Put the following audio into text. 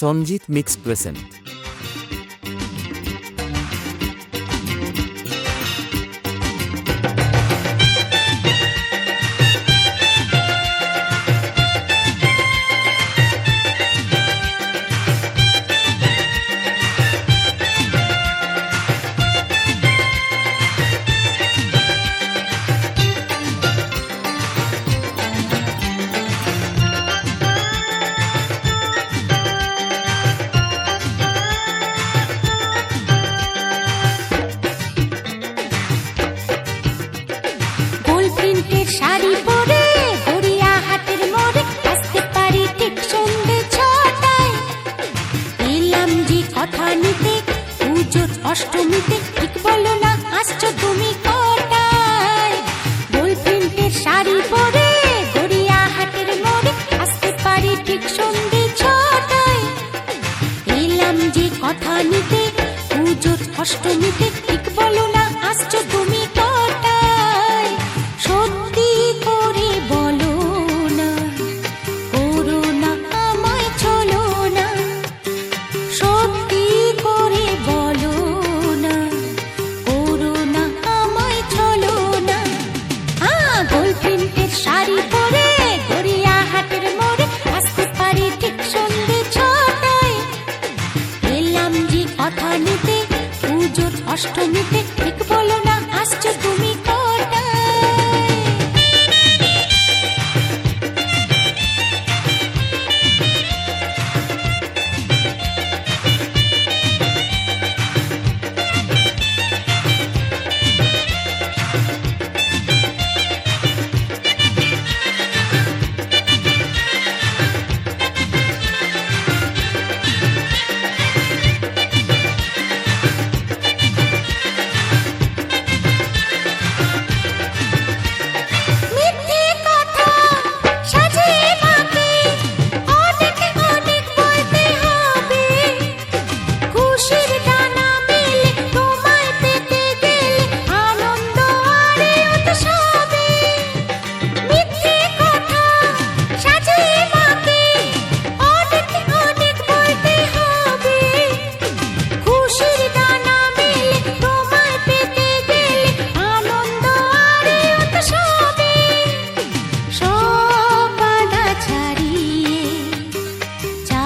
Sanjit mix present. যে কথা নিতে পুজোর নিতে ঠিক বলো না আসছো তুমি অষ্টমীতে